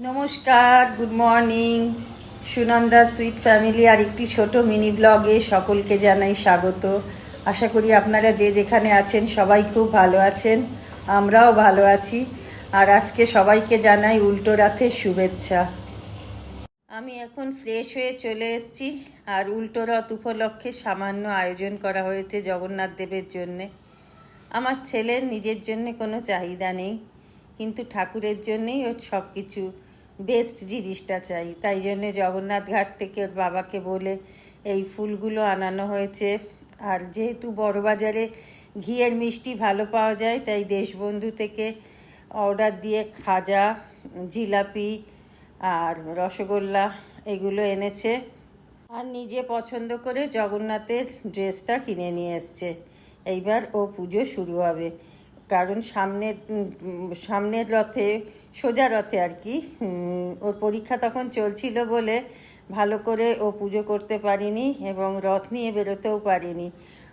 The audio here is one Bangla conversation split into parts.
নমস্কার good morning Sunanda sweet family আর একটি ছোট মিনি ব্লগে সকলকে জানাই স্বাগত। আশা করি আপনারা যে যেখানে আছেন সবাই খুব ভালো আছেন, আমরাও ভালো আছি। আর আজকে সবাইকে জানাই উল্টো রাতের শুভেচ্ছা। আমি এখন ফ্রেশ হয়ে চলে এসেছি আর উল্টো রথ উপলক্ষে সামান্য আয়োজন করা হয়েছে জগন্নাথ দেবের জন্যে। আমার ছেলের নিজের জন্য কোনো চাহিদা নেই, কিন্তু ঠাকুরের জন্যেই ওর সব কিছু বেস্ট জিনিসটা চাই। তাই জন্যে জগন্নাথ ঘাট থেকে ওর বাবাকে বলে এই ফুলগুলো আনানো হয়েছে। আর যেহেতু বড়বাজারে ঘিয়ের মিষ্টি ভালো পাওয়া যায়, তাই দেশবন্ধু থেকে অর্ডার দিয়ে খাজা, জিলাপি আর রসগোল্লা এগুলো এনেছে। আর নিজে পছন্দ করে জগন্নাথের ড্রেসটা কিনে নিয়ে এসছে। এইবার ও পুজো শুরু হবে। কারণ সামনের উম, সামনের রথে সোজা রথে আর কি ওর পরীক্ষা তখন চলছিল বলে ভালো করে ও পুজো করতে পারিনি এবং রথ নিয়ে বেরোতেও পারিনি।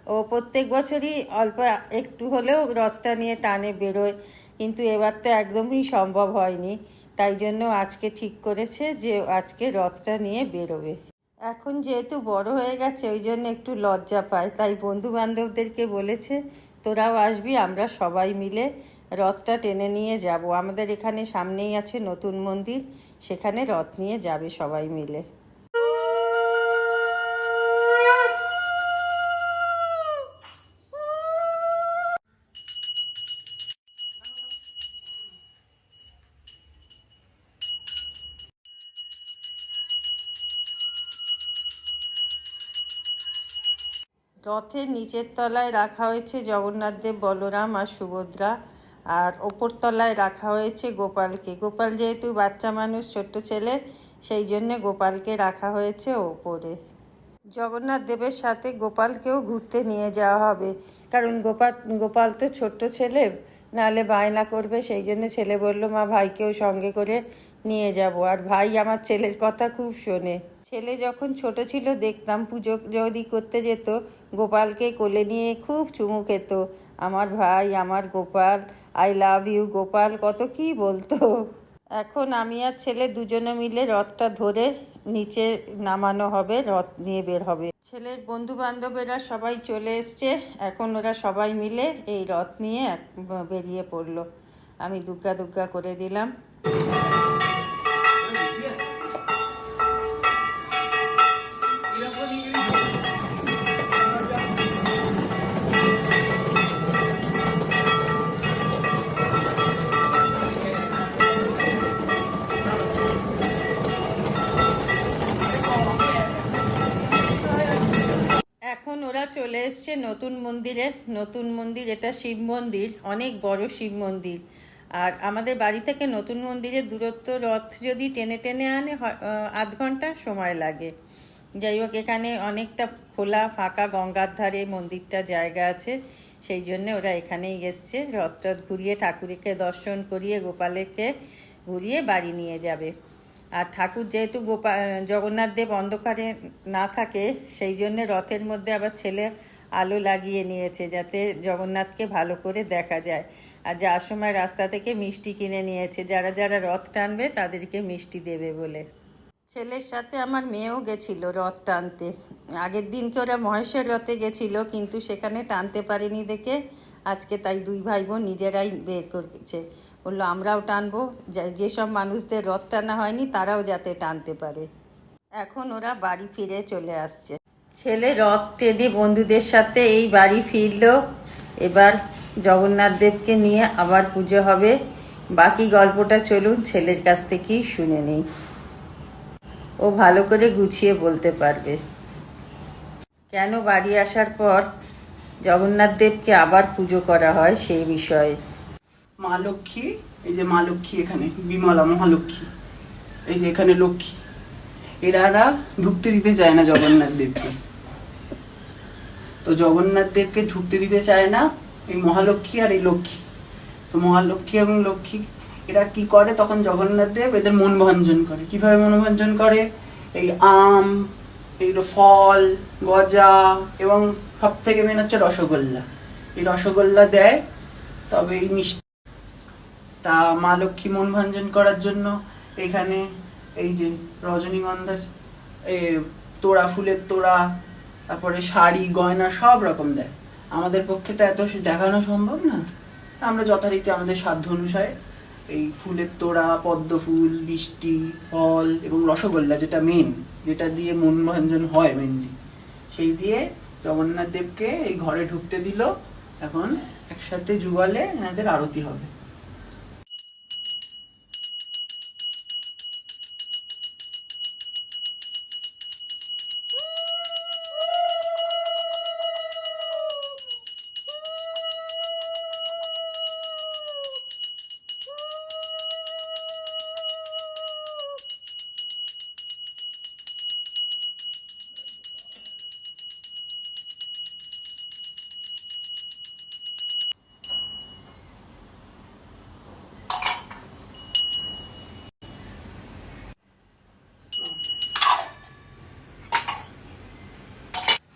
ও প্রত্যেক বছরই অল্প একটু হলেও রথটা নিয়ে টানে বেরোয় কিন্তু এবার তো একদমই সম্ভব হয়নি। তাই জন্য আজকে ঠিক করেছে যে আজকে রথটা নিয়ে বেরোবে। এখন যেহেতু বড় হয়ে গেছে, ওই জন্য একটু লজ্জা পায়। তাই বন্ধু বান্ধবদেরকে বলেছে, তোরাও আসবি, আমরা সবাই মিলে রথটা টেনে নিয়ে যাব। আমাদের এখানে সামনেই আছে নতুন মন্দির, সেখানে রথ নিয়ে যাবে সবাই মিলে। রথের নিচের তলায় রাখা হয়েছে জগন্নাথ দেব, বলরাম আর সুভদ্রা, আর ওপর তলায় রাখা হয়েছে গোপালকে। গোপাল যেহেতু বাচ্চা মানুষ, ছোট্ট ছেলে, সেই জন্য গোপালকে রাখা হয়েছে ওপরে। জগন্নাথ দেবের সাথে গোপালকেও ঘুরতে নিয়ে যাওয়া হবে। কারণ গোপাল গোপাল তো ছোট্ট ছেলে, নাহলে বায়না করবে। সেই জন্য ছেলে বলল, মা, ভাইকেও সঙ্গে করে নিয়ে যাব। আর ভাই আমার ছেলের কথা খুব শোনে। ছেলে যখন ছোট ছিল দেখতাম পুজো যদি করতে যেত, গোপালকে কোলে নিয়ে খুব চুমু খেত। আমার ভাই, আমার Gopal I love you Gopal কত কি বলতো। এখন আমি আর ছেলে দুজনে মিলে রথটা ধরে নিচে নামানো হবে, রথ নিয়ে বের হবে। ছেলের বন্ধু বান্ধবেরা সবাই চলে এসছে। এখন ওরা সবাই মিলে এই রথ নিয়ে বেরিয়ে পড়ল। আমি দুগ্গা দুগ্গা করে দিলাম। চলে এসছে নতুন মন্দিরে, নতুন মন্দির এটা শিব মন্দির, অনেক বড় শিব মন্দির। আর আমাদের বাড়ি থেকে নতুন মন্দিরের দূরত্ব রথ যদি টেনে টেনে আনে আধ ঘণ্টা সময় লাগে। যাই হোক, এখানে অনেকটা খোলা, ফাঁকা গঙ্গার ধারে মন্দিরটা জায়গা আছে। সেই জন্য ওরা এখানেই এসছে। রথ টথ ঘুরিয়ে ঠাকুরকে দর্শন করিয়ে গোপালকে ঘুরিয়ে বাড়ি নিয়ে যাবে। আর ঠাকুর যেহেতু গোপাল জগন্নাথ দেব অন্ধকারে না থাকে, সেই জন্য রথের মধ্যে আবার ছেলে আলো লাগিয়ে নিয়েছে যাতে জগন্নাথকে ভালো করে দেখা যায়। আর যাওয়ার সময় রাস্তা থেকে মিষ্টি কিনে নিয়েছে, যারা যারা রথ টানবে তাদেরকে মিষ্টি দেবে বলে। ছেলের সাথে আমার মেয়েও গেছিল রথ টানতে। আগের দিনকে ওরা মহেশের রথে গেছিল, কিন্তু সেখানে টানতে পারেনি দেখে আজকে তাই দুই ভাই বোন নিজেরাই বের করেছে। বলল, আমরাও টানবো। যেসব মানুষদের রথ টানা হয়নি, তারাও যাতে টানতে পারে। এখন ওরা বাড়ি ফিরে চলে আসছে। ছেলে রথ টেনে বন্ধুদের সাথে এই বাড়ি ফিরলো। এবার জগন্নাথ দেবকে নিয়ে আবার পুজো হবে। বাকি গল্পটা চলুন ছেলের কাছ থেকেই শুনে নিই। ও ভালো করে গুছিয়ে বলতে পারবে। কেন বাড়ি আসার পর জগন্নাথ দেবকে আবার পুজো করা হয় সেই বিষয়ে? মা লক্ষ্মী, এই যে মা লক্ষ্মী এখানে, বিমলা মহালক্ষ্মী এই যে এখানে লক্ষ্মী। এরারা ঢুকতে দিতে চায় না জগন্নাথ দেবকে। তো জগন্নাথ দেবকে ঢুকতে দিতে চায় না এই মহালক্ষ্মী আর এই লক্ষ্মী। তো মহালক্ষ্মী এবং লক্ষ্মী, এরা কি করে? তখন জগন্নাথ দেব এদের মন ভঞ্জন করে। কীভাবে মনোভঞ্জন করে? এই আম এইগুলো ফল, গজা এবং সব থেকে মেন হচ্ছে রসগোল্লা। এই রসগোল্লা দেয়, তবে এই মিষ্টি তা মা লক্ষ্মী মন ভঞ্জন করার জন্য এখানে এই যে রজনীগন্ধার তোড়া, ফুলের তোড়া, তারপরে শাড়ি, গয়না সব রকম দেয়। আমাদের পক্ষে তো এত দেখানো সম্ভব না। আমরা যথারীতি আমাদের সাধ্য অনুসারে এই ফুলের তোড়া, পদ্ম ফুল, বৃষ্টি, ফল এবং রসগোল্লা যেটা মেন যেটা দিয়ে মনভঞ্জন হয় মেনলি সেই দিয়ে জগন্নাথ দেবকে এই ঘরে ঢুকতে দিল। এখন একসাথে যুগলে এনাদের আরতি হবে।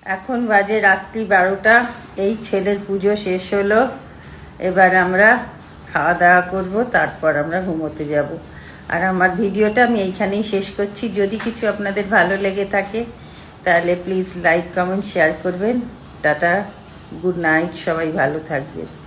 এখন বাজে রাত্রি বারোটা। এই ছেলের পুজো শেষ হলো। এবার আমরা খাওয়া দাওয়া করব, তারপর আমরা ঘুমোতে যাব। আর আমার ভিডিওটা আমি এইখানেই শেষ করছি। যদি কিছু আপনাদের ভালো লেগে থাকে, তাহলে প্লিজ লাইক কমেন্ট শেয়ার করবেন। টাটা গুড নাইট সবাই ভালো থাকবেন।